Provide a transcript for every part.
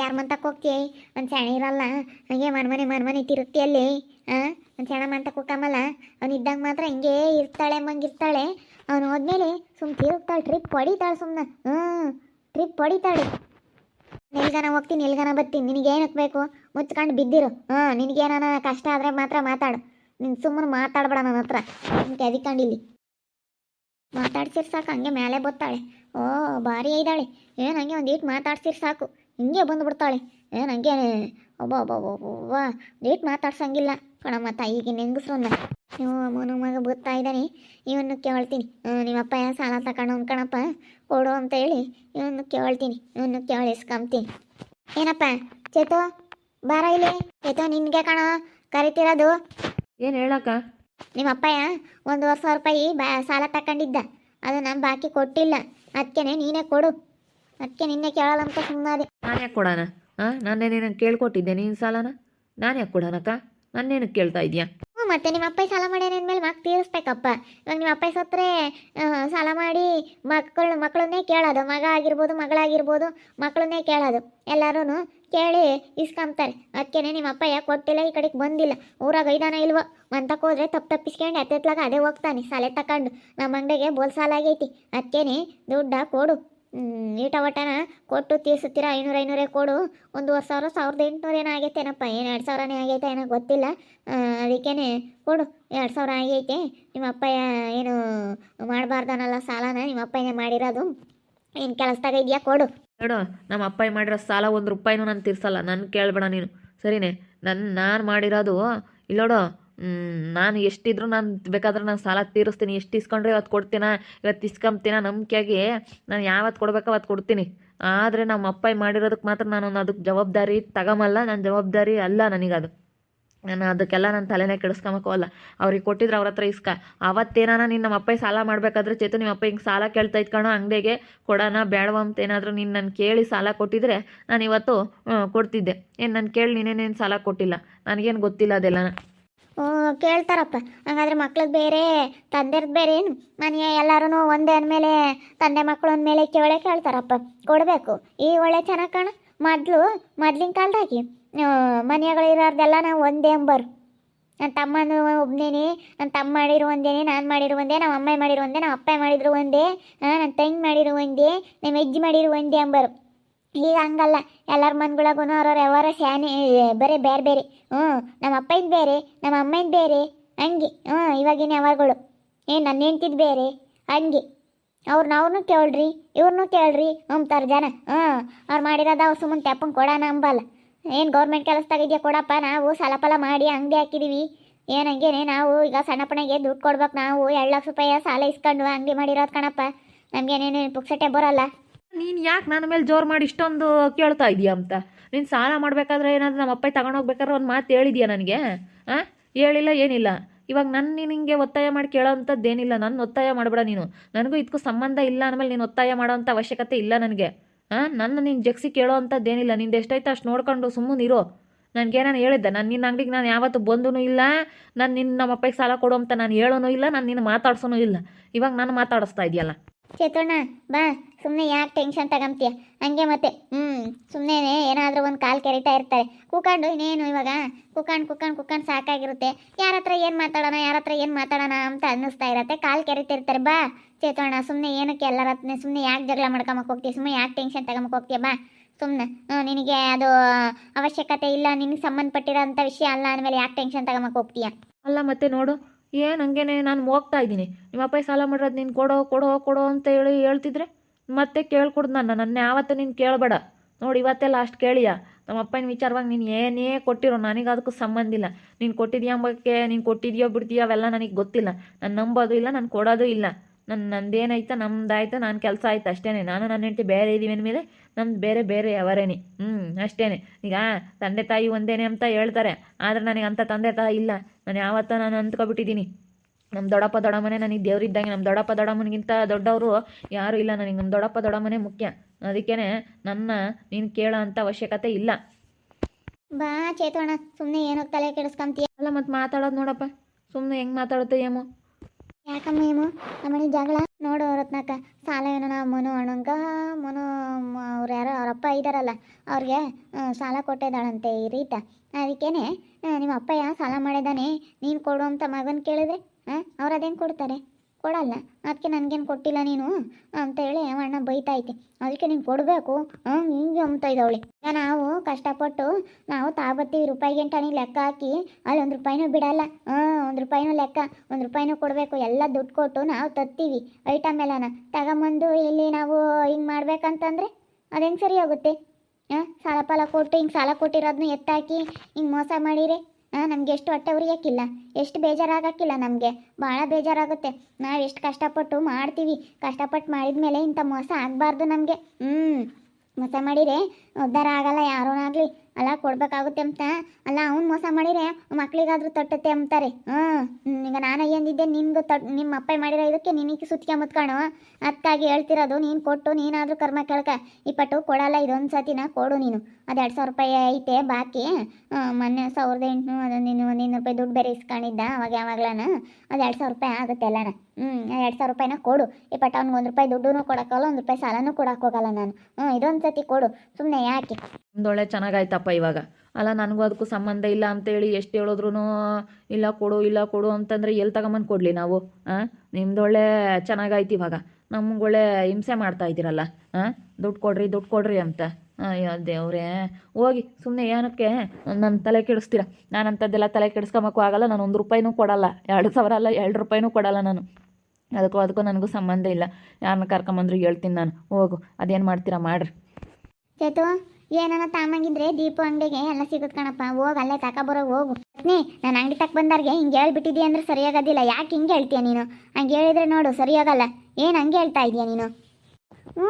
ಯಾರ ಮಂತಕ್ಕೆ ಹೋಗ್ತಿ? ಒಂದು ಸೆಣ ಇರಲ್ಲ. ಹಂಗೆ ಮನ್ಮನೆ ಮನ್ಮನೆ ತಿರುತ್ತಿ ಅಲ್ಲಿ ಹಾಂ ಒಂದು ಸೆಣ ಮಂತಕ್ಕೆ ಹೋಗಮಲ್ಲ ಅವ್ನು ಮಾತ್ರ ಹಿಂಗೇ ಇರ್ತಾಳೆ ಮಂಗಿರ್ತಾಳೆ ಅವನು ಹೋದ್ಮೇಲೆ ಸುಮ್ ತಿರುಗ್ತಾಳೆ ಟ್ರಿಪ್ ಹೊಡಿತಾಳೆ ಸುಮ್ಮನೆ ಹ್ಞೂ ಟ್ರಿಪ್ ಹೊಡಿತಾಳೆ. ಎಲ್ಗನ ಹೋಗ್ತೀನಿ ಎಲ್ಗನ ಬರ್ತೀನಿ ನಿನಗೇನಕ್ಕೆ ಬೇಕು? ಮುಚ್ಕೊಂಡು ಬಿದ್ದಿರು. ಹಾಂ ನಿನಗೇನಾನ ಕಷ್ಟ ಆದರೆ ಮಾತ್ರ ಮಾತಾಡು. ನೀನು ಸುಮ್ಮನೆ ಮಾತಾಡಬೇಡ ನನ್ನ ಹತ್ರ. ನಿನ್ಗೆ ಎದಿಕೊಂಡಿಲ್ಲಿ ಮಾತಾಡ್ಸಿರ್ ಸಾಕು. ಹಂಗೆ ಮೇಲೆ ಬತ್ತಾಳೆ. ಓ, ಭಾರಿ ಇದ್ದಾಳೆ ಏನು ಹಂಗೆ ಒಂದು ಈಟ್ ಮಾತಾಡ್ಸಿರ್ ಸಾಕು. ಹಿಂಗೆ ಬಂದುಬಿಡ್ತಾಳೆ. ಏನು ಹಂಗೆ ಒಬ್ಬ ಒಬ್ಬ ಒಬ್ಬ ಡೇಟ್ ಮಾತಾಡ್ಸಂಗಿಲ್ಲ. ಕಣಮ್ಮ ತಾಯಿಗೆ ಹೆಂಗಸ್ರನ್ನ ನೀವು ಅಮ್ಮನ ಮಗ ಬುತ್ತಾ ಇದ್ದಾನೆ ಇವನ್ನು ಕೇಳ್ತೀನಿ. ಹ್ಞೂ ನಿಮ್ಮ ಅಪ್ಪ ಏನು ಸಾಲ ತಗೊಂಡು ಕಣಪ್ಪ? ಕೊಡು ಅಂತ ಹೇಳಿ ಇವನ್ನು ಕೇಳ್ತೀನಿ. ಇವನ್ನು ಕೇಳಿ ಇಸ್ಕೊಂತೀನಿ ಏನಪ್ಪ? ಚೇತು ಬಾರ ಇಲ್ಲಿ. ಚೇತೋ ನಿನಗೆ ಕಣ ಕರಿತಿರೋದು. ಏನು ಹೇಳಕ್ಕ? ನಿಮ್ಮ ಅಪ್ಪಯ್ಯ ಒಂದೂವರೆ ಸಾವಿರ ರೂಪಾಯಿ ಬಾ ಸಾಲ ತಗೊಂಡಿದ್ದ. ಅದು ನಾನು ಬಾಕಿ ಕೊಟ್ಟಿಲ್ಲ. ಅದಕ್ಕೆ ನೀನೇ ಕೊಡು. ಅದಕ್ಕೆ ನಿನ್ನೆ ಕೇಳಲ್ಲ ಅಂತ ಸುಮ್ಮನೆ ನಾನು ಯಾಕೆ ಕೊಡೋಣ ಹಾಂ ನಾನು ನೀನು ಕೇಳ್ಕೊಟ್ಟಿದ್ದೆ ನೀನು ಸಾಲನ? ನಾನು ಯಾಕೆ ಕೊಡೋಣಕ್ಕ ನಾನೇನಕ್ಕೆ ಕೇಳ್ತಾ ಇದೆಯಾ? ಹ್ಞೂ ಮತ್ತೆ ನಿಮ್ಮ ಅಪ್ಪ ಸಾಲ ಮಾಡ್ಯಾನ ಅಂದಮೇಲೆ ಮಕ್ ತೀರಿಸ್ಬೇಕಪ್ಪ. ಇವಾಗ ನಿಮ್ಮ ಅಪ್ಪ ಸತ್ತರೆ ಸಾಲ ಮಾಡಿ ಮಕ್ಕಳು ಮಕ್ಕಳನ್ನೇ ಕೇಳೋದು. ಮಗ ಆಗಿರ್ಬೋದು ಮಗಳಾಗಿರ್ಬೋದು ಮಕ್ಕಳನ್ನೇ ಕೇಳೋದು. ಎಲ್ಲರೂ ಕೇಳಿ ಇಸ್ಕೊಂತಾರೆ ಅದಕ್ಕೇನೆ ನಿಮ್ಮ ಅಪ್ಪ ಯಾಕೆ ಕೊಟ್ಟಿಲ್ಲ ಈ ಕಡೆಗೆ ಬಂದಿಲ್ಲ. ಊರಾಗ ಐದಾನ ಇಲ್ವೋ? ಮಂತಕ್ಕೆ ಹೋದ್ರೆ ತಪ್ಪು ತಪ್ಪಿಸ್ಕೊಂಡು ಎತ್ತೆತ್ಲಾಗ ಅದೇ ಹೋಗ್ತಾನೆ ಸಾಲೆ ತಕೊಂಡು. ನಮ್ಮ ಅಂಗಡಿಗೆ ಬೋಲ್ ಸಾಲ ಆಗೈತಿ ಅದಕ್ಕೇನೆ ದುಡ್ಡ ಕೊಡು. ಈಟ ಒಟ್ಟನ ಕೊಟ್ಟು ತೀರ್ಸುತ್ತೀರ? ಐನೂರು ಐನೂರೇ ಕೊಡು. ಒಂದೂವರೆ ಸಾವಿರ, ಸಾವಿರದ ಎಂಟುನೂರು ಏನೋ ಆಗೈತೇನಪ್ಪ. ಏನು ಎರಡು ಸಾವಿರನೇ ಆಗೈತೆ ಏನೋ ಗೊತ್ತಿಲ್ಲ. ಅದಕ್ಕೇ ಕೊಡು. ಎರಡು ಸಾವಿರ ಆಗೈತೆ. ನಿಮ್ಮ ಅಪ್ಪ ಏನು ಮಾಡಬಾರ್ದನಲ್ಲ ಸಾಲನ? ನಿಮ್ಮ ಅಪ್ಪನೇ ಮಾಡಿರೋದು. ಏನು ಕೆಲಸದಾಗ ಇದೆಯಾ? ಕೊಡು. ನೋಡು ನಮ್ಮ ಅಪ್ಪ ಮಾಡಿರೋ ಸಾಲ ಒಂದು ರೂಪಾಯಿನೂ ನಾನು ತೀರ್ಸಲ್ಲ. ನಾನು ಕೇಳಬೇಡ ನೀನು. ಸರಿನೇ? ನನ್ನ ನಾನು ಮಾಡಿರೋದು, ಇಲ್ಲೋಡು. ನಾನು ಎಷ್ಟಿದ್ರು ನಾನು ಬೇಕಾದ್ರೆ ನಾನು ಸಾಲ ತೀರಿಸ್ತೀನಿ, ಎಷ್ಟು ಇಸ್ಕೊಂಡ್ರೆ ಇವತ್ತು ಕೊಡ್ತೀನ ಇವತ್ತು ಇಸ್ಕೊಂಬ್ತೀನ ನಂಬಿಕೆಯಾಗಿ ನಾನು ಯಾವತ್ತು ಕೊಡ್ಬೇಕು ಅವತ್ತು ಕೊಡ್ತೀನಿ. ಆದರೆ ನಮ್ಮ ಅಪ್ಪ ಮಾಡಿರೋದಕ್ಕೆ ಮಾತ್ರ ನಾನು ಅದಕ್ಕೆ ಜವಾಬ್ದಾರಿ ತಗೊಂಬಲ್ಲ ನನ್ನ ಜವಾಬ್ದಾರಿ ಅಲ್ಲ ನನಗದು ನಾನು ಅದಕ್ಕೆಲ್ಲ ನನ್ನ ತಲೆನೇ ಅಲ್ಲ. ಅವ್ರಿಗೆ ಕೊಟ್ಟಿದ್ರೆ ಅವ್ರ ಹತ್ರ ಇಸ್ಕ. ಅವತ್ತೇನಾನ ನೀನು ನಮ್ಮ ಅಪ್ಪ ಸಾಲ ಮಾಡಬೇಕಾದ್ರೆ ಚೇತು ನಿಮ್ಮ ಅಪ್ಪ ಹಿಂಗೆ ಸಾಲ ಕೇಳ್ತಾ ಇದ್ಕಣೋ ಅಂಗಡಿಗೆ, ಕೊಡೋಣ, ಬೇಡವ ಅಂತ ಏನಾದರೂ ನೀನು ನಾನು ಕೇಳಿ ಸಾಲ ಕೊಟ್ಟಿದ್ರೆ ನಾನು ಇವತ್ತು ಕೊಡ್ತಿದ್ದೆ. ಏನು ನಾನು ಕೇಳಿ ನೀನೇನೇನು ಸಾಲ ಕೊಟ್ಟಿಲ್ಲ? ನನಗೇನು ಗೊತ್ತಿಲ್ಲ ಅದೆಲ್ಲ. ಕೇಳ್ತಾರಪ್ಪ. ಹಂಗಾದ್ರೆ ಮಕ್ಳದ್ದು ಬೇರೆ, ತಂದೆರ್ದು ಬೇರೆ ಏನು? ಮನೆಯ ಎಲ್ಲರೂ ಒಂದೇ ಅಂದಮೇಲೆ, ತಂದೆ ಮಕ್ಕಳು ಅಂದಮೇಲೆ ಕೇಳೇ ಕೇಳ್ತಾರಪ್ಪ. ಕೊಡಬೇಕು. ಈ ಒಳ್ಳೆ ಚೆನ್ನಾಗಿ ಕಾಣ. ಮೊದಲು, ಮೊದ್ಲಿನ ಕಾಲದಾಗಿ ಮನೆಗಳಿರೋರ್ದೆಲ್ಲ ನಾವು ಒಂದೇ ಅಂಬರು. ನನ್ನ ತಮ್ಮನ ಒಬ್ಬನೇನೆ ನನ್ನ ತಮ್ಮ ಮಾಡಿರೋ ಒಂದೇನೆ, ನಾನು ಮಾಡಿರೋ ಒಂದೇ ನಮ್ಮ ಅಮ್ಮ ಮಾಡಿರೋ ಒಂದೇ ನಮ್ಮ ಅಪ್ಪ ಮಾಡಿದ್ರು ಒಂದೇ ನನ್ನ ತಂಗಿ ಮಾಡಿರೋ ಒಂದೇ ನಮ್ಮ ಅಜ್ಜಿ ಮಾಡಿರೋ ಒಂದೇ ಅಂಬರು. ಈಗ ಹಂಗಲ್ಲ. ಎಲ್ಲರ ಮನ್ಗಳಾಗೂ ಅವ್ರವ್ರ ಯಾವಾರ ಶಾನೆ ಬರೀ ಬೇರೆ ಬೇರೆ ಹ್ಞೂ ನಮ್ಮ ಅಪ್ಪಯ್ಯದು ಬೇರೆ ನಮ್ಮ ಅಮ್ಮನ ಬೇರೆ ಹಂಗೆ, ಹ್ಞೂ, ಇವಾಗಿನ ಯಾವಾಗಳು ಏ ನನ್ನ ಹೆಂಡ್ತಿದ್ ಬೇರೆ ಹಂಗೆ. ಅವ್ರನ್ನ ಅವ್ರನ್ನೂ ಕೇಳ್ರಿ ಇವ್ರನ್ನೂ ಕೇಳ್ರಿ ಅಂತಾರೆ ಜನ. ಹ್ಞೂ, ಅವ್ರು ಮಾಡಿರೋದು ಅವ್ರು ಸುಮ್ಮನೆ ತೆಪ್ಪಂಗೆ ಕೊಡೋಣ ಅಂಬಲ್ಲ. ಏನು ಗೌರ್ಮೆಂಟ್ ಕೆಲಸದಾಗಿದೆಯಾ ಕೊಡಪ್ಪ, ನಾವು ಸಾಲ ಫಲ ಮಾಡಿ ಅಂಗಡಿ ಹಾಕಿದೀವಿ. ಏನು ಹಂಗೇನೆ, ನಾವು ಈಗ ಸಣ್ಣಪ್ಪನಿಗೆ ದುಡ್ಡು ಕೊಡ್ಬೇಕು, ನಾವು ಎರಡು ಲಕ್ಷ ರೂಪಾಯಿ ಸಾಲ ಇಸ್ಕೊಂಡು ಅಂಗಡಿ ಮಾಡಿರೋದು ಕಣಪ್ಪ. ನಮಗೇನೇನು ಪುಕ್ಸಟ್ಟೆ ಬರೋಲ್ಲ. ನೀನು ಯಾಕೆ ನನ್ನ ಮೇಲೆ ಜೋರು ಮಾಡಿ ಇಷ್ಟೊಂದು ಕೇಳ್ತಾ ಇದೀಯ ಅಂತ? ನೀನು ಸಾಲ ಮಾಡಬೇಕಾದ್ರೆ ಏನಾದರೂ ನಮ್ಮ ಅಪ್ಪ ತಗೊಂಡೋಗ್ಬೇಕಾದ್ರೆ ಒಂದು ಮಾತು ಹೇಳಿದ್ಯಾ ನನಗೆ? ಹಾಂ ಹೇಳಿಲ್ಲ, ಏನಿಲ್ಲ. ಇವಾಗ ನನ್ನ ನೀನು ಹಿಂಗೆ ಒತ್ತಾಯ ಮಾಡಿ ಕೇಳೋ ಅಂಥದ್ದೇನಿಲ್ಲ ನನ್ನ ಒತ್ತಾಯ ಮಾಡಬೇಡ ನೀನು. ನನಗೂ ಇದಕ್ಕೂ ಸಂಬಂಧ ಇಲ್ಲ ಅಂದಮೇಲೆ ನೀನು ಒತ್ತಾಯ ಮಾಡೋವಂಥ ಅವಶ್ಯಕತೆ ಇಲ್ಲ ನನಗೆ. ಹಾಂ ನನ್ನ ನೀನು ಜಗ್ಸಿ ಕೇಳೋ ಅಂಥದ್ದೇನಿಲ್ಲ. ನಿಂದು ಎಷ್ಟಾಯ್ತು ಅಷ್ಟು ನೋಡ್ಕೊಂಡು ಸುಮ್ಮನೆ ಇರೋ. ನನಗೆ ನಾನು ಹೇಳಿದ್ದೆ, ನಾನು ನಿನ್ನ ಅಂಗಡಿಗೆ ನಾನು ಯಾವತ್ತೂ ಬಂದೂ ಇಲ್ಲ. ನಾನು ನಿನ್ನ ನಮ್ಮ ಅಪ್ಪಗೆ ಸಾಲ ಕೊಡು ಅಂತ ನಾನು ಹೇಳೋನು ಇಲ್ಲ, ನಾನು ನಿನ್ನ ಮಾತಾಡ್ಸೋನು ಇಲ್ಲ. ಇವಾಗ ನಾನು ಮಾತಾಡಿಸ್ತಾ ಇದೆಯಲ್ಲ. ಚೇತಣ್ಣ, ಬಾ. ಸುಮ್ಮನೆ ಯಾಕೆ ಟೆನ್ಷನ್ ತಗೊಂತೀಯ ಹಂಗೆ ಮತ್ತೆ ಹ್ಞೂ ಸುಮ್ಮನೆ ಏನಾದರೂ ಒಂದು ಕಾಲು ಕೆರಿತಾ ಇರ್ತಾರೆ. ಕೂಕೊಂಡು, ಇನ್ನೇನು ಇವಾಗ? ಕುಕ್ಕಂಡು ಕುಕ್ಕಂಡು ಕುಕ್ಕಂಡು ಸಾಕಾಗಿರುತ್ತೆ. ಯಾರ ಹತ್ರ ಏನು ಮಾತಾಡೋಣ, ಯಾರ ಹತ್ರ ಏನು ಮಾತಾಡೋಣ ಅಂತ ಅನ್ನಿಸ್ತಾ ಇರತ್ತೆ. ಕಾಲು ಕೆರಿತಿರ್ತಾರೆ, ಬಾ. ಚೇತೋಣ ಸುಮ್ಮನೆ ಏನಕ್ಕೆ ಎಲ್ಲರ ಹತ್ರ ಸುಮ್ಮನೆ ಯಾಕೆ ಜಗಳ ಮಾಡ್ಕೊಂಬಕ್ಕೆ ಹೋಗ್ತೀಯ ಸುಮ್ಮನೆ ಯಾಕೆ ಟೆನ್ಷನ್ ತಗೊಂಬಕ್ಕೆ ಹೋಗ್ತೀಯ? ಬಾ. ಸುಮ್ಮನೆ ನಿನಗೆ ಅದು ಅವಶ್ಯಕತೆ ಇಲ್ಲ, ನಿನಗೆ ಸಂಬಂಧಪಟ್ಟಿರೋಂಥ ವಿಷಯ ಅಲ್ಲ ಅಂದಮೇಲೆ ಯಾಕೆ ಟೆನ್ಷನ್ ತಗೊಂಬಕ್ಕೆ ಹೋಗ್ತೀಯ? ಅಲ್ಲ, ಮತ್ತೆ ನೋಡು. ಏನು ಹಂಗೇನೆ, ನಾನು ಹೋಗ್ತಾ ಇದ್ದೀನಿ. ನಿಮ್ಮ ಅಪ್ಪ ಸಾಲ ಮಾಡಿರೋದು ನೀನು ಕೊಡೋ ಕೊಡೋ ಕೊಡೋ ಅಂತ ಹೇಳಿ ಹೇಳ್ತಿದ್ರೆ ಮತ್ತೆ ಕೇಳ್ಕೊಡ್ದು ನಾನು. ನನ್ನ ಯಾವತ್ತೂ ನೀನು ಕೇಳಬೇಡ. ನೋಡಿ, ಇವತ್ತೇ ಲಾಸ್ಟ್ ಕೇಳಿಯಾ? ನಮ್ಮ ಅಪ್ಪನ ವಿಚಾರವಾಗಿ ನೀನು ಏನೇ ಕೊಟ್ಟಿರೋ ನನಗೆ ಅದಕ್ಕೂ ಸಂಬಂಧ ಇಲ್ಲ. ನೀನು ಕೊಟ್ಟಿದ್ಯಾ ಅಂಬಕ್ಕೆ, ನೀನು ಕೊಟ್ಟಿದ್ಯೋ ಬಿಡ್ತೀಯೋ ಅವೆಲ್ಲ ನನಗೆ ಗೊತ್ತಿಲ್ಲ. ನಾನು ನಂಬೋದು ಇಲ್ಲ, ನಾನು ಕೊಡೋದು ಇಲ್ಲ. ನನ್ನ ನಂದೇನಾಯ್ತು? ನಮ್ದಾಯ್ತು ನಾನು ಕೆಲಸ ಆಯ್ತು ಅಷ್ಟೇ ನಾನು ನನ್ನ ಹೆಂಡತಿ ಬೇರೆ ಇದ್ದೀವಿ ಅಂದಮೇಲೆ ನಮ್ದು ಬೇರೆ ಬೇರೆ ಅವರೇನೆ. ಹ್ಞೂ ಅಷ್ಟೇ ಈಗ ತಂದೆ ತಾಯಿ ಒಂದೇನೆ ಅಂತ ಹೇಳ್ತಾರೆ. ಆದರೆ ನನಗೆ ಅಂಥ ತಂದೆ ತಾಯಿ ಇಲ್ಲ. ನಾನು ಯಾವತ್ತ ನಾನು ಅಂದ್ಕೊಬಿಟ್ಟಿದ್ದೀನಿ ನಮ್ಮ ದೊಡ್ಡಪ್ಪ ದೊಡ್ಡಮ್ಮನೆ ನನಗೆ ದೇವರಿದ್ದಂಗೆ ನಮ್ಮ ದೊಡ್ಡಪ್ಪ ದೊಡ್ಡಮ್ಮನಿಗಿಂತ ದೊಡ್ಡವರು ಯಾರೂ ಇಲ್ಲ ನನಗೆ. ನಮ್ಮ ದೊಡ್ಡಪ್ಪ ದೊಡ್ಡಮ್ಮನೆ ಮುಖ್ಯ. ಅದಕ್ಕೇ ನನ್ನ ನೀನು ಕೇಳೋ ಅಂಥ ಅವಶ್ಯಕತೆ ಇಲ್ಲ. ಬಾ ಚೇತೋಣ. ಸುಮ್ಮನೆ ಏನೋ ತಲೆ ಕೆಡಿಸ್ಕೊಂತೀಯ? ಅಲ್ಲ ಮತ್ತು ಮಾತಾಡೋದು ನೋಡಪ್ಪ. ಸುಮ್ಮನೆ ಹೆಂಗೆ ಮಾತಾಡುತ್ತೆ ಏಮೋ. ಯಾಕಮ್ಮ ಏನು ನಮ್ಮನೆ ಜಗಳ? ನೋಡು ರತ್ನಕ್ಕ ಸಾಲ ಏನೋ ನಾವು ಮನು ಅಣ್ಣಂಗ ಮನು, ಅವ್ರು ಯಾರೋ ಅವ್ರಪ್ಪ ಇದ್ದಾರಲ್ಲ ಅವ್ರಿಗೆ ಸಾಲ ಕೊಟ್ಟಿದ್ದಾಳಂತೆ ಈ ರೀತ. ಅದಕ್ಕೇನೆ ನಿಮ್ಮ ಅಪ್ಪಯ್ಯ ಸಾಲ ಮಾಡಿದ್ದಾನೆ, ನೀನು ಕೊಡು ಅಂತ ಮಗನ ಕೇಳಿದ್ರೆ ಹಾಂ ಅವ್ರು ಅದೇನು ಕೊಡ್ತಾರೆ? ಕೊಡಲ್ಲ. ಅದಕ್ಕೆ ನನಗೇನು ಕೊಟ್ಟಿಲ್ಲ ನೀನು? ಅಂತೇಳಿ ಅಣ್ಣ ಬೈತಾ ಐತೆ. ಅದಕ್ಕೆ ನೀನು ಕೊಡಬೇಕು? ಹಿಂಗೆ ಅಂತ ಇದ್ದವಳೆ. ಈಗ ನಾವು ಕಷ್ಟಪಟ್ಟು ನಾವು ತಾಬತ್ತೀವಿ ರೂಪಾಯಿ ಗಂಟೆ ಲೆಕ್ಕ ಹಾಕಿ ಅಲ್ಲಿ ಒಂದು ರೂಪಾಯಿನೂ ಬಿಡಲ್ಲ. ಹಾಂ ಒಂದು ರೂಪಾಯಿನೂ ಲೆಕ್ಕ, ಒಂದು ರೂಪಾಯಿನೂ ಕೊಡಬೇಕು. ಎಲ್ಲ ದುಡ್ಡು ಕೊಟ್ಟು ನಾವು ತತ್ತೀವಿ ಐಟಮ್ ಎಲ್ಲನ. ತಗೊಂಬಂದು ಇಲ್ಲಿ ನಾವು ಹಿಂಗೆ ಮಾಡ್ಬೇಕಂತಂದ್ರೆ ಅದು ಹೆಂಗೆ ಸರಿ ಆಗುತ್ತೆ? ಹಾಂ, ಸಾಲ ಪಾಲ ಕೊಟ್ಟು ಹಿಂಗೆ ಸಾಲ ಕೊಟ್ಟಿರೋದನ್ನ ಎತ್ತಾಕಿ ಹಿಂಗೆ ಮೋಸ ಮಾಡಿರಿ? ನಮಗೆ ಎಷ್ಟು ಹೊಟ್ಟೆ ಉರಿಯೋಕ್ಕಿಲ್ಲ, ಎಷ್ಟು ಬೇಜಾರಾಗಕ್ಕಿಲ್ಲ ನಮಗೆ. ಭಾಳ ಬೇಜಾರಾಗುತ್ತೆ. ನಾವು ಎಷ್ಟು ಕಷ್ಟಪಟ್ಟು ಮಾಡ್ತೀವಿ ಕಷ್ಟಪಟ್ಟು ಮಾಡಿದ ಮೇಲೆ ಇಂಥ ಮೋಸ ಆಗಬಾರ್ದು ನಮಗೆ. ಹ್ಞೂ ಮೋಸ ಮಾಡಿರಿ ಉದ್ಧಾರ ಆಗಲ್ಲ ಯಾರೋನಾಗಲಿ ಅಲ್ಲ ಕೊಡ್ಬೇಕಾಗುತ್ತೆ ಅಂತ. ಅಲ್ಲ, ಅವ್ನು ಮೋಸ ಮಾಡಿರೆ ಮಕ್ಕಳಿಗಾದರೂ ತಟ್ಟುತ್ತೆ ಅಂತಾರೆ. ಹ್ಞೂ ಈಗ ನಾನು ಏನಿದ್ದೆ ನಿನ್ಗೂ ತಟ್ ನಿಮ್ಮ ಅಪ್ಪ ಮಾಡಿರೋ ಇದಕ್ಕೆ ನಿನಗೆ ಸುತ್ತಿಗೆ ಅದಕ್ಕಾಗಿ ಹೇಳ್ತಿರೋದು, ನೀನು ಕೊಟ್ಟು, ನೀನಾದರೂ ಕರ್ಮ ಕೇಳ್ಕ. ಇಪ್ಪಟ್ಟು ಕೊಡಲ್ಲ ಇದೊಂದು ಸತಿನ ಕೊಡು ನೀನು. ಅದು ಎರಡು ಸಾವಿರ ರೂಪಾಯಿ ಐತೆ ಬಾಕಿ. ಮೊನ್ನೆ ಸಾವಿರದ ಎಂಟುನೂರು, ಅದೊಂದು ನೀನು ಒಂದು ಇನ್ನೂರು ರೂಪಾಯಿ ದುಡ್ಡು ಬೇರೆ ಇಸ್ಕೊಂಡಿದ್ದ ಅವಾಗ ಯಾವಾಗ್ಲಾನ. ಅದು ಎರಡು ಸಾವಿರ ರೂಪಾಯಿ ಆಗುತ್ತೆ ಎಲ್ಲನ. ಹ್ಞೂ ಎರಡು ಸಾವಿರ ರೂಪಾಯಿನ ಕೊಡು. ಇಪ್ಪಟ್ಟು ಅವ್ನಿಗೆ ಒಂದು ರೂಪಾಯಿ ದುಡ್ಡು ಕೊಡೋಕ್ಕಲ್ಲ ಒಂದು ರೂಪಾಯಿ ಸಾಲನೂ ಕೊಡೋಕ್ಕೋಗಲ್ಲ ನಾನು. ಹ್ಞೂ ಇದೊಂದು ಸತಿ ಕೊಡು. ಸುಮ್ಮನೆ ಯಾಕೆ? ಒಂದೊಳ್ಳೆ ಚೆನ್ನಾಗಾಯ್ತಪ್ಪ ಇವಾಗ. ಅಲ್ಲ, ನನಗೂ ಅದಕ್ಕೂ ಸಂಬಂಧ ಇಲ್ಲ ಅಂತೇಳಿ ಎಷ್ಟು ಹೇಳಿದ್ರು ಇಲ್ಲ ಕೊಡು ಇಲ್ಲ ಕೊಡು ಅಂತಂದರೆ ಎಲ್ಲಿ ತಗೊಂಬಂದು ಕೊಡಲಿ ನಾವು? ಹಾಂ ನಿಮ್ದೊಳ್ಳೆ ಚೆನ್ನಾಗಾಯ್ತು ಇವಾಗ. ನಮ್ಗೊಳ್ಳೆ ಹಿಂಸೆ ಮಾಡ್ತಾ ಇದ್ದೀರಲ್ಲ? ಹಾಂ ದುಡ್ಡು ಕೊಡ್ರಿ ದುಡ್ಡು ಕೊಡ್ರಿ ಅಂತ. ಅಯ್ಯೋ ದೇವ್ರೇ. ಹೋಗಿ ಸುಮ್ಮನೆ ಏನಕ್ಕೆ ನನ್ನ ತಲೆ ಕೆಡಿಸ್ತೀರ? ನಾನು ಅಂಥದ್ದೆಲ್ಲ ತಲೆ ಕೆಡಿಸ್ಕೊಂಬಕ್ಕೂ ಆಗಲ್ಲ, ನಾನು ಒಂದು ರೂಪಾಯಿನೂ ಕೊಡಲ್ಲ. ಎರಡು ಸಾವಿರ ಅಲ್ಲ, ಎರಡು ರೂಪಾಯಿನೂ ಕೊಡಲ್ಲ ನಾನು. ಅದಕ್ಕೂ ಅದಕ್ಕೂ ನನಗೂ ಸಂಬಂಧ ಇಲ್ಲ. ಯಾರನ್ನ ಕರ್ಕೊಂಬಂದ್ರು ಹೇಳ್ತೀನಿ ನಾನು. ಹೋಗು, ಅದೇನು ಮಾಡ್ತೀರಾ ಮಾಡ್ರಿ. ಚೇತು ಏನನ್ನ ತಾಮಂಗಿದ್ರೆ ದೀಪ ಅಂಗಡಿಗೆ ಎಲ್ಲ ಸಿಗುತ್ತೆ ಕಣಪ್ಪ. ಹೋಗಿ, ಅಲ್ಲೇ ತಗೊಬರೋ ಹೋಗು. ನೀ ನಾನು ಅಂಗಡಿ ತಕ್ಕ ಬಂದವ್ರಿಗೆ ಹಿಂಗೆ ಹೇಳ್ಬಿಟ್ಟಿದ್ದೀಯ ಅಂದ್ರೆ ಸರಿಯಾಗೋದಿಲ್ಲ. ಯಾಕೆ ಹಿಂಗೆ ಹೇಳ್ತೀಯ ನೀನು? ಹಂಗೆ ಹೇಳಿದ್ರೆ ನೋಡು, ಸರಿಯಾಗಲ್ಲ. ಏನು ಹಂಗೆ ಹೇಳ್ತಾ ಇದೀಯ ನೀನು? ಹ್ಞೂ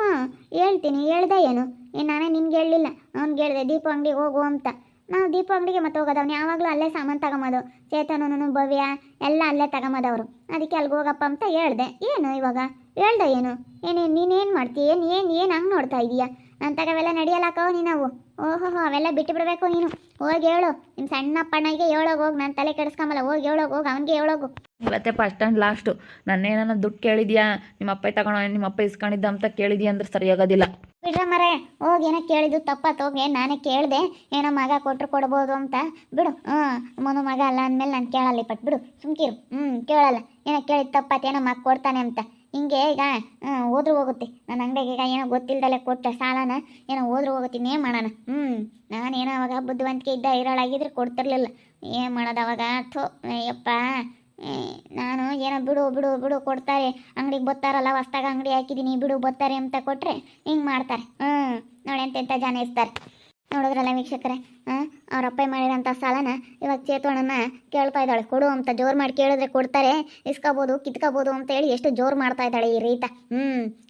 ಹೇಳ್ತೀನಿ. ಹೇಳ್ದೆ ಏನು? ಏನು ನಾನೇ ನಿನ್ಗೆ ಹೇಳಲಿಲ್ಲ. ಅವ್ನಿಗೆ ಹೇಳಿದೆ ದೀಪ ಅಂಗಡಿಗೆ ಹೋಗು ಅಂತ. ನಾವು ದೀಪ ಅಂಗಡಿಗೆ ಮತ್ತೆ ಹೋಗೋದು ಅವ್ನು ಯಾವಾಗಲೂ ಅಲ್ಲೇ ಸಾಮಾನು ತಗೊಂಬೋದು ಚೇತನನು ಭವ್ಯ, ಎಲ್ಲ ಅಲ್ಲೇ ತಗೊಂಬೋದವರು ಅದಕ್ಕೆ ಅಲ್ಲಿಗೆ ಹೋಗಪ್ಪ ಅಂತ ಹೇಳ್ದೆ. ಏನು ಇವಾಗ? ಹೇಳ್ದೆ ಏನು? ಏನು, ನೀನೇನು ಮಾಡ್ತೀಯ? ಏನು ಏನು ಏನು ಹಂಗೆ ನೋಡ್ತಾ ಇದೀಯಾ? ನನ್ನ ತಗವೆಲ್ಲ ನಡೆಯಲ್ಲಕ್ಕೋ ನೀನವು ಓಹೋ ಅವೆಲ್ಲ ಬಿಟ್ಟು ಬಿಡಬೇಕು ನೀನು. ಹೋಗಿ ಹೇಳು. ನಿಮ್ಮ ಸಣ್ಣ ಪಣ್ಣಗೆ ಹೇಳೋಗಿ ಹೋಗಿ. ನನ್ನ ತಲೆ ಕೆಡಿಸ್ಕೊಂಬಲ್ಲ. ಹೋಗಿ ಹೇಳೋಗಿ ಹೋಗಿ. ಅವನಿಗೆ ಹೇಳೋಗು. ಇವತ್ತೇ ಫಸ್ಟ್ ಆ್ಯಂಡ್ ಲಾಸ್ಟು ನನ್ನೇನ ದುಡ್ಡು ಕೇಳಿದ್ಯಾ? ನಿಮ್ಮ ಅಪ್ಪ ತಗೋಣ ನಿಮ್ಮ ಅಪ್ಪ ಇಸ್ಕೊಂಡಿದ್ದ ಅಂತ ಕೇಳಿದ್ಯಾ ಅಂದ್ರೆ ಸರಿಯಾಗೋದಿಲ್ಲ ಬಿಡ್ರ ಮರೆ ಹೋಗಿ ಏನೋ ಕೇಳಿದ್ದು ತಪ್ಪತ್ತು? ಹೋಗಿ ನಾನೇ ಕೇಳಿದೆ. ಏನೋ ಮಗ ಕೊಟ್ಟರು ಕೊಡ್ಬೋದು ಅಂತ. ಬಿಡು. ಹ್ಞೂ ಮನು ಮಗ ಅಲ್ಲ ಅಂದಮೇಲೆ ನಾನು ಕೇಳಲ್ಲ. ಪಟ್ ಬಿಡು. ಸುಮ್ಕಿರು. ಹ್ಞೂ ಕೇಳಲ್ಲ. ಏನೋ ಕೇಳಿದ್ದು ತಪ್ಪತ್ತು ಏನೋ ಮಗ ಕೊಡ್ತಾನೆ ಅಂತ. ಹಿಂಗೆ ಈಗ ಹೋದ್ರೂ ಹೋಗುತ್ತೆ. ನನ್ನ ಅಂಗಡಿಗೆ ಈಗ ಏನೋ ಗೊತ್ತಿಲ್ದಲೆ ಕೊಟ್ಟ ಸಾಲನ ಏನೋ ಹೋದ್ರೂ ಹೋಗುತ್ತೆ. ಇನ್ನೇನು ಮಾಡೋಣ? ಹ್ಞೂ ನಾನೇನೋ ಅವಾಗ ಬುದ್ಧಿವಂತಿಕೆ ಇದ್ದ ಇರೋಳಾಗಿದ್ರೆ ಕೊಡ್ತಿರ್ಲಿಲ್ಲ. ಏನು ಮಾಡೋದು ಅವಾಗ? ಥೋ, ಅಯ್ಯಪ್ಪ ನಾನು ಏನೋ ಬಿಡು ಬಿಡು ಬಿಡು ಕೊಡ್ತಾರೆ. ಅಂಗಡಿಗೆ ಬತ್ತಾರಲ್ಲ ಹೊಸ್ದಾಗ ಅಂಗಡಿ ಹಾಕಿದ್ದೀನಿ ಬಿಡು ಬತ್ತಾರೆ ಅಂತ ಕೊಟ್ಟರೆ ಹಿಂಗೆ ಮಾಡ್ತಾರೆ. ಹ್ಞೂ ನೋಡಿ ಎಂತೆಂಥ ಜನ ಇರ್ತಾರೆ. ನೋಡಿದ್ರಲ್ಲ ವೀಕ್ಷಕರೇ? ಅವ್ರ ಅಪ್ಪ ಮಾಡಿರೋಂಥ ಸಾಲನ ಇವಾಗ ಚೇತೋಣನ ಕೇಳ್ತಾ ಇದ್ದಾಳೆ. ಕೊಡು ಅಂತ ಜೋರು ಮಾಡಿ ಕೇಳಿದ್ರೆ ಕೊಡ್ತಾರೆ, ಇಸ್ಕೋಬೋದು, ಕಿತ್ಕೋಬೋದು ಅಂತ ಹೇಳಿ ಎಷ್ಟು ಜೋರು ಮಾಡ್ತಾ ಇದ್ದಾಳೆ ಈ ರೀತ. ಹ್ಞೂ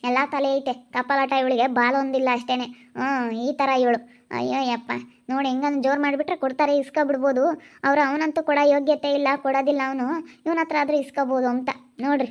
ಎಲ್ಲ ತಲೆ ಐತೆ. ಕಪ್ಪಲಾಟ ಇವಳಿಗೆ ಬಾಲೊಂದಿಲ್ಲ ಅಷ್ಟೇನೆ. ಹ್ಞೂ ಈ ಥರ ಇವಳು. ಅಯ್ಯೋ ಯಪ್ಪ, ನೋಡಿ ಹೆಂಗಂದು ಜೋರು ಮಾಡಿಬಿಟ್ರೆ ಕೊಡ್ತಾರೆ, ಇಸ್ಕೊಬಿಡ್ಬೋದು. ಅವ್ರು ಅವನಂತೂ ಕೊಡೋ ಯೋಗ್ಯತೆ ಇಲ್ಲ, ಕೊಡೋದಿಲ್ಲ ಅವನು. ಇವನ ಹತ್ರ ಆದರೂ ಇಸ್ಕೋಬೋದು ಅಂತ. ನೋಡ್ರಿ.